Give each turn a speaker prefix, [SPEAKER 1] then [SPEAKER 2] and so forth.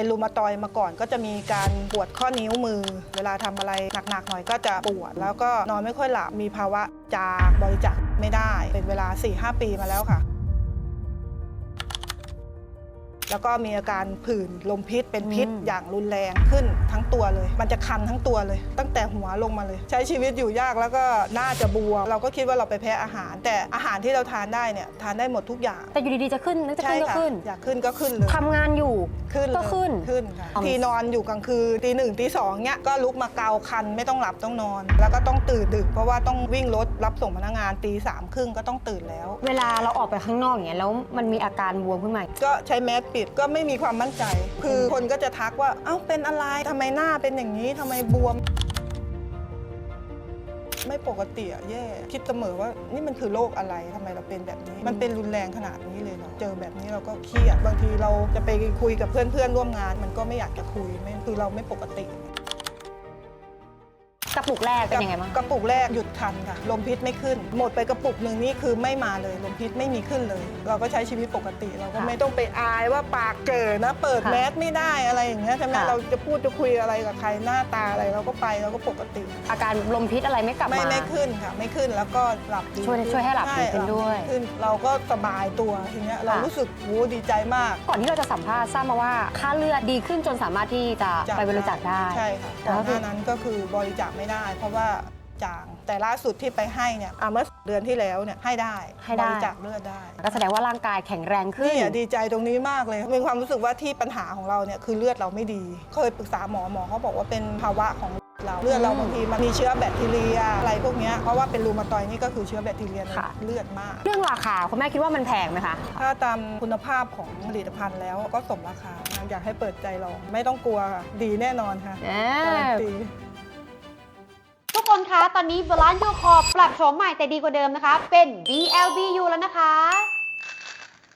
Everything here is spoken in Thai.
[SPEAKER 1] เป็นรูมาตอยมาก่อน ก็จะมีการปวดข้อนิ้วมือ เวลาทำอะไรหนักๆหน่อยก็จะปวด แล้วก็นอนไม่ค่อยหลับมีภาวะจากบริจาคไม่ได้ เป็นเวลา 4-5 ปีมาแล้วค่ะ แล้วก็มีอาการผื่นลมพิษเป็นพิษ
[SPEAKER 2] อืม
[SPEAKER 1] อย่างรุนแรงขึ้นทั้งตัวเลย มันจะคันทั้งตัวเลย ตั้งแต่หัวลงมาเลย ใช้ชีวิตอยู่ยากแล้วก็น่าจะบวมเราก็คิดว่าเราไปแพ้อาหาร แต่อาหารที่เราทานได้เนี่ยทานได้หมดทุกอย่าง
[SPEAKER 2] แต่อยู่ดีๆจะขึ้นนึกจะ
[SPEAKER 1] ใช่
[SPEAKER 2] ขึ้นก็
[SPEAKER 1] ค่ะ
[SPEAKER 2] ขึ้น
[SPEAKER 1] อยากขึ้นก็ขึ้นเลย
[SPEAKER 2] ทำงานอยู่
[SPEAKER 1] ขึ้นเลย
[SPEAKER 2] ก็ขึ้น
[SPEAKER 1] ขึ้นค่ะ
[SPEAKER 2] เอา
[SPEAKER 1] ทีนอนอยู่กลางคืนตีหนึ่งตีสองเนี้ยก็ลุกมาเกาคันไม่ต้องหลับต้องนอน แล้วก็ต้องตื่นดึก เพราะว่าต้องวิ่งรถรับส่งพนักงานตีสามครึ่งก็ต้องตื่นแล้ว
[SPEAKER 2] เวลาเราออกไปข้างนอกอย่างเงี้ยแล้วมันมีอาการบวมขึ้นมา
[SPEAKER 1] ก็ใช้แมสปิดก็ไม่มีความมั่นใจ คือคนก็จะทักว่าเอ้าเป็นอะไรทำไมหน้าเป็นอย่างนี้ทำไมบวม ไม่ปกติอะแย่คิดเสมอว่านี่มันคือโรคอะไรทำไมเราเป็นแบบนี้ มันเป็นรุนแรงขนาดนี้เลยเหรอเจอแบบนี้เราก็เครียดบางทีเราจะไปคุยกับเพื่อนๆร่วมงาน มันก็ไม่อยากจะคุยไม่คือเราไม่ปกติ
[SPEAKER 2] กระปุกแรกเป็นยังไงบ้าง
[SPEAKER 1] กระปุกแรกหยุดคันค่ะ ลมพิษไม่ขึ้น หมดไปกระปุกหนึ่งนี่คือไม่มาเลย ลมพิษไม่มีขึ้นเลย เราก็ใช้ชีวิตปกติ เราก็
[SPEAKER 2] ค่ะ
[SPEAKER 1] ไม่ต้องไปอายว่าปากเกิดนะ เปิด
[SPEAKER 2] ค่ะ
[SPEAKER 1] แมสไม่ได้อะไรอย่างเงี้ยใช่ไหม
[SPEAKER 2] ค่ะ
[SPEAKER 1] เราจะพูดจะคุยอะไรกับใครหน้าตาอะไรเราก็ไปเราก็ปกติ
[SPEAKER 2] อาการลมพิษอะไรไม่กลับ
[SPEAKER 1] ไม่
[SPEAKER 2] มา
[SPEAKER 1] ไม่ขึ้นค่ะ ไม่ขึ้นแล้วก็หลับดี
[SPEAKER 2] ช่วยช่วยให้หลับดีขึ้นด้วย
[SPEAKER 1] ขึ้นเราก็สบายตัวทีเนี้ยเรา
[SPEAKER 2] ค่ะ
[SPEAKER 1] รู้สึกโหดีใจมาก
[SPEAKER 2] ก่อนที่เราจะสัมภาษณ์ทราบมาว่าค่าเลือดดีขึ้นจนสามารถที่จะ
[SPEAKER 1] จาก
[SPEAKER 2] ไปบริจาคได้
[SPEAKER 1] ใช่ค่ะก่อนหน้านั้นก็คือบริจาคไม่ได้ เพราะว่าจางแต่ล่าสุดที่ไปให้เนี่ยอะเมื่อเดือนที่แล้วเนี่ยให้ได้
[SPEAKER 2] ให้ได้
[SPEAKER 1] บริจาคเลือดได้
[SPEAKER 2] ก็แสดงว่าร่างกายแข็งแรงขึ้น
[SPEAKER 1] นี่อะดีใจตรงนี้มากเลยมีความรู้สึกว่าที่ปัญหาของเราเนี่ยคือเลือดเราไม่ดี เคยปรึกษาหมอหมอเขาบอกว่าเป็นภาวะของเราเลือดเรา
[SPEAKER 2] อืม
[SPEAKER 1] บางทีมันมีเชื้อแบคทีเรียอะไรพวกเนี้ยเพราะว่าเป็นรูมาตอยด์นี่ก็คือเชื้อแบคทีเรียใน
[SPEAKER 2] ค่ะ
[SPEAKER 1] เลือดมาก
[SPEAKER 2] เรื่องราคาคุณแม่คิดว่ามันแพงไหมคะ
[SPEAKER 1] ถ้าตามคุณภาพของผลิตภัณฑ์แล้วก็สมราคาอยากให้เปิดใจลองไม่ต้องกลัวค่ะดีแน่นอนค่ะ
[SPEAKER 2] อ่า
[SPEAKER 1] การันตี
[SPEAKER 3] ทุก คนคะ ตอนนี้บาลานซ์ยูคอปรับโฉมใหม่แต่ดีกว่าเดิมนะคะ เป็น BLBU แล้วนะคะ